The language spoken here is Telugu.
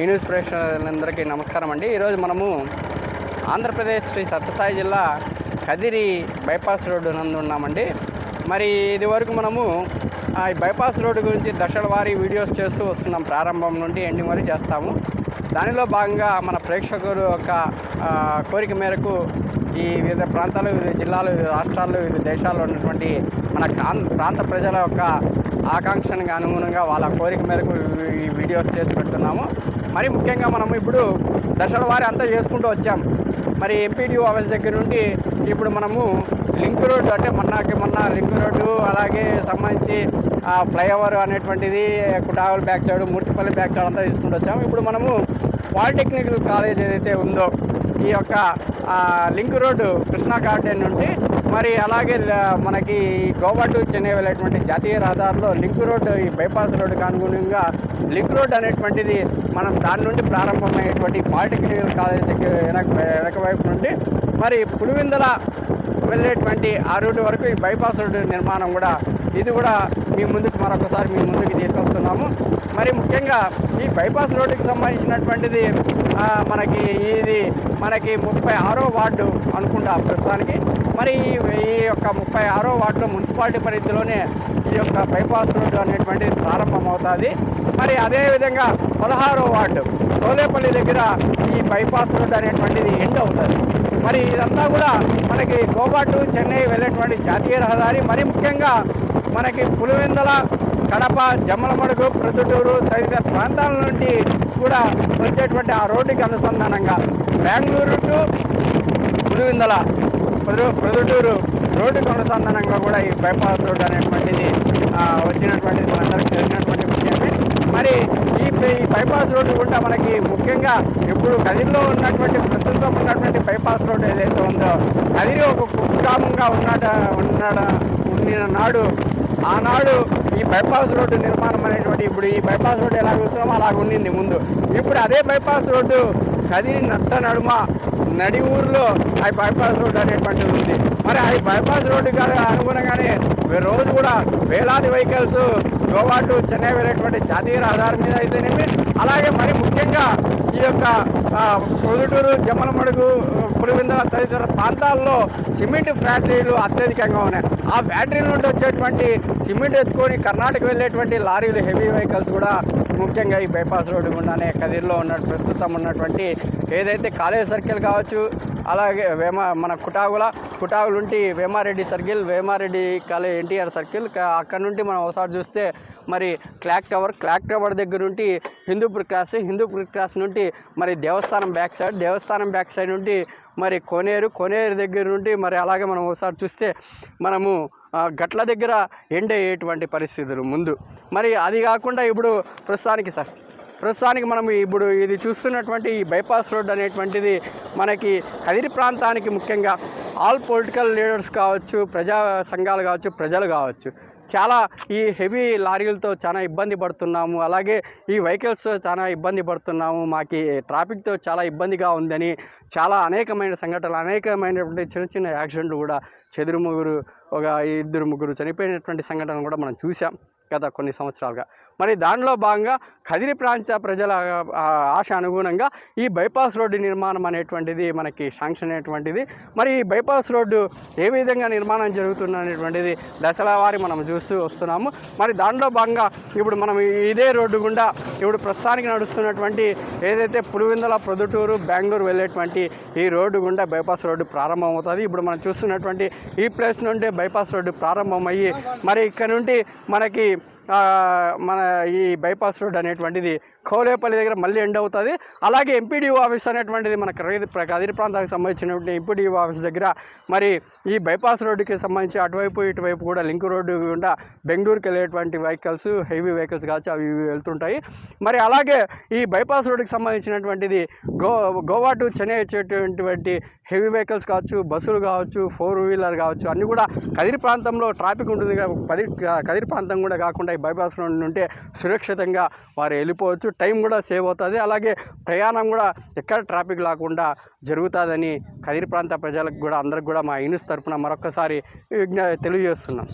ఈ న్యూస్ ప్రేక్షకులందరికీ నమస్కారం అండి. ఈరోజు మనము ఆంధ్రప్రదేశ్ శ్రీ సత్యసాయి జిల్లా కదిరి బైపాస్ రోడ్డు నందు ఉన్నామండి. మరి ఇది వరకు మనము ఈ బైపాస్ రోడ్డు గురించి దశల వారీ వీడియోస్ చేస్తూ వస్తున్నాం ప్రారంభం నుండి ఎండింగ్ వరకు చేస్తాము. దానిలో భాగంగా మన ప్రేక్షకులు యొక్క కోరిక మేరకు ఈ వివిధ ప్రాంతాలు వివిధ జిల్లాలు వివిధ రాష్ట్రాలు వివిధ దేశాల్లో ఉన్నటువంటి మన ప్రాంత ప్రజల యొక్క ఆకాంక్షలకు అనుగుణంగా వాళ్ళ కోరిక మేరకు ఈ- ఈ వీడియోస్ చేసి పెడుతున్నాము. మరి ముఖ్యంగా మనము ఇప్పుడు దశల వారి అంతా చేసుకుంటూ వచ్చాం. మరి ఎంపీడీఓ ఆఫీస్ దగ్గర నుండి ఇప్పుడు మనము లింక్ రోడ్డు అంటే మొన్నకి మొన్న లింక్ రోడ్డు అలాగే సంబంధించి ఆ ఫ్లైఓవర్ అనేటువంటిది కుటావల్ back side Murthipalli back side అంతా తీసుకుంటూ వచ్చాము ఇప్పుడు మనము పాలిటెక్నికల్ కాలేజ్ ఏదైతే ఉందో ఈ యొక్క లింక్ రోడ్డు కృష్ణా గార్డెన్ నుండి మరి అలాగే మనకి గోవా టు చెన్నై వెళ్ళేటువంటి జాతీయ రహదారిలో లింక్ రోడ్డు ఈ బైపాస్ రోడ్డుకు అనుగుణంగా లింక్ రోడ్ అనేటువంటిది మనం దాని నుండి ప్రారంభమయ్యేటువంటి పాలిటెక్నికల్ కాలేజ్ దగ్గర వెనక వెనక వైపు నుండి మరి పులివిందల వెళ్ళేటువంటి ఆ రోడ్డు వరకు ఈ బైపాస్ రోడ్డు నిర్మాణం కూడా ఇది కూడా మీ ముందుకు మరొకసారి మీ ముందుకు తీసుకొస్తున్నాము. మరి ముఖ్యంగా ఈ బైపాస్ రోడ్డుకి సంబంధించినటువంటిది మనకి ఇది మనకి ముప్పై ఆరో వార్డు అనుకుంటా ప్రస్తుతానికి. మరి ఈ ఈ యొక్క ముప్పై ఆరో వార్డులో మున్సిపాలిటీ పరిధిలోనే ఈ యొక్క బైపాస్ రోడ్డు అనేటువంటిది ప్రారంభమవుతుంది. మరి అదేవిధంగా పదహారో వార్డు తోలేపల్లి దగ్గర ఈ బైపాస్ రోడ్డు అనేటువంటిది ఎండ్ అవుతుంది. మరి ఇదంతా కూడా మనకి గోపాటు చెన్నై వెళ్ళేటువంటి జాతీయ రహదారి. మరి ముఖ్యంగా మనకి పులివెందల కడప జమ్మలమడుగు ప్రొద్దుటూరు తదితర ప్రాంతాల నుండి కూడా వచ్చేటువంటి ఆ రోడ్డుకి అనుసంధానంగా బెంగళూరు టు పులివెందల ప్రొద్దుటూరు రోడ్డుకు అనుసంధానంగా కూడా ఈ బైపాస్ రోడ్ అనేటువంటిది వచ్చినటువంటిది మనందరికీ తెలిసినటువంటి విషయమే. మరి ఈ బైపాస్ రోడ్డు కూడా మనకి ముఖ్యంగా ఇప్పుడు గదిలో ఉన్నటువంటి ప్రస్తుతం ఉన్నటువంటి బైపాస్ రోడ్ ఏదైతే ఉందో అది ఒక కుగ్రామంగా ఉన్నాడ ఉన్నాడ ఉండిన నాడు ఆనాడు ఈ బైపాస్ రోడ్డు నిర్మాణం అనేటువంటి ఇప్పుడు ఈ బైపాస్ రోడ్డు ఎలా చూస్తున్నామో అలా ఉండింది ముందు. ఇప్పుడు అదే బైపాస్ రోడ్డు కదిరి నట్ట నడుమ నడి ఊర్లో ఆ బైపాస్ రోడ్డు అనేటువంటిది ఉంది. మరి ఆ బైపాస్ రోడ్డు కాదు అనుగుణంగానే రోజు కూడా వేలాది వెహికల్స్ గోవా టు చెన్నై వెళ్ళేటువంటి జాతీయ రహదారి మీద అయితేనేమి అలాగే మరి ముఖ్యంగా ఈ యొక్క పొదుటూరు జమ్మలమడుగు పులివిందల తదితర ప్రాంతాల్లో సిమెంట్ ఫ్యాక్టరీలు అత్యధికంగా ఉన్నాయి. ఆ ఫ్యాక్టరీ నుండి వచ్చేటువంటి సిమెంట్ ఎత్తుకొని కర్ణాటక వెళ్ళేటువంటి లారీలు హెవీ వెహికల్స్ కూడా ముఖ్యంగా ఈ బైపాస్ రోడ్డు గుండానే కదిరిలో ఉన్న ప్రస్తుతం ఉన్నటువంటి ఏదైతే కాలేజ్ సర్కిల్ కావచ్చు అలాగే వేమ మన కుటాగుల కుటాగుల నుండి Vemareddy circle Vemareddy college NTR circle అక్కడ నుండి మనం ఒకసారి చూస్తే మరి క్లాక్ టవర్ క్లాక్ టవర్ దగ్గర నుండి హిందూపూర్ క్రాస్ హిందూపూర్ క్రాస్ నుండి మరి దేవస్థానం బ్యాక్ సైడ్ దేవస్థానం బ్యాక్ సైడ్ నుండి మరి కోనేరు కోనేరు దగ్గర నుండి మరి అలాగే మనం ఒకసారి చూస్తే మనము గట్ల దగ్గర ఎండ్ అయ్యేటువంటి పరిస్థితులు ముందు. మరి అది కాకుండా ఇప్పుడు ప్రస్తుతానికి సార్ ప్రస్తుతానికి మనం ఇప్పుడు ఇది చూస్తున్నటువంటి ఈ బైపాస్ రోడ్ అనేటువంటిది మనకి కదిరి ప్రాంతానికి ముఖ్యంగా ఆల్ పొలిటికల్ లీడర్స్ కావచ్చు ప్రజా సంఘాలు కావచ్చు ప్రజలు కావచ్చు. చాలా ఈ హెవీ లారీలతో చాలా ఇబ్బంది పడుతున్నాము. అలాగే ఈ వెహికల్స్తో చాలా ఇబ్బంది పడుతున్నాము. మాకు ట్రాఫిక్తో చాలా ఇబ్బందిగా ఉందని చాలా అనేకమైన సంఘటనలు అనేకమైనటువంటి చిన్న చిన్న యాక్సిడెంట్లు కూడా చెదురు ముగ్గురు ఒక ఇద్దరు ముగ్గురు చనిపోయినటువంటి సంఘటనలు కూడా మనం చూసాం గత కొన్ని సంవత్సరాలుగా. మరి దానిలో భాగంగా కదిరి ప్రాంత ప్రజల ఆశ అనుగుణంగా ఈ బైపాస్ రోడ్డు నిర్మాణం అనేటువంటిది మనకి శాంక్షన్ అనేటువంటిది మరి ఈ బైపాస్ రోడ్డు ఏ విధంగా నిర్మాణం జరుగుతుంది అనేటువంటిది దశల వారి మనం చూస్తూ వస్తున్నాము. మరి దానిలో భాగంగా ఇప్పుడు మనం ఇదే రోడ్డు గుండా ఇప్పుడు ప్రస్తుతానికి నడుస్తున్నటువంటి ఏదైతే పులివెందుల ప్రొద్దుటూరు బెంగళూరు వెళ్ళేటువంటి ఈ రోడ్డు గుండా బైపాస్ రోడ్డు ప్రారంభమవుతుంది. ఇప్పుడు మనం చూస్తున్నటువంటి ఈ ప్లేస్ నుండి బైపాస్ రోడ్డు ప్రారంభమయ్యి మరి ఇక్కడ నుండి మనకి మన ఈ బైపాస్ రోడ్ అనేటువంటిది కౌలేపల్లి దగ్గర మళ్ళీ ఎండ్ అవుతుంది. అలాగే ఎంపీడీఓ ఆఫీస్ అనేటువంటిది మన కదిరి కదిరి ప్రాంతానికి సంబంధించినటువంటి ఎంపీడీఓ ఆఫీస్ దగ్గర మరి ఈ బైపాస్ రోడ్డుకి సంబంధించి అటువైపు ఇటువైపు కూడా లింక్ రోడ్డు గుండా బెంగళూరుకి వెళ్ళేటువంటి వెహికల్స్ హెవీ వెహికల్స్ కావచ్చు అవి ఇవి వెళ్తుంటాయి. మరి అలాగే ఈ బైపాస్ రోడ్డుకి సంబంధించినటువంటిది గో గోవా టు చెన్నై వచ్చేటటువంటి హెవీ వెహికల్స్ కావచ్చు బస్సులు కావచ్చు ఫోర్ వీలర్ కావచ్చు అన్నీ కూడా కదిరి ప్రాంతంలో ట్రాఫిక్ ఉంటుంది. కాబట్టి కదిరి ప్రాంతం కూడా కాకుండా బైపాస్ రోడ్ ఉంటే సురక్షితంగా వారు వెళ్ళిపోవచ్చు. టైం కూడా సేవ్ అవుతుంది. అలాగే ప్రయాణం కూడా ఎక్కడ ట్రాఫిక్ లేకుండా జరుగుతుందని కదిరి ప్రాంత ప్రజలకు కూడా అందరికి కూడా మా ఇన్యూస్ తరపున మరొకసారి విజ్ఞ తెలియజేస్తున్నాం.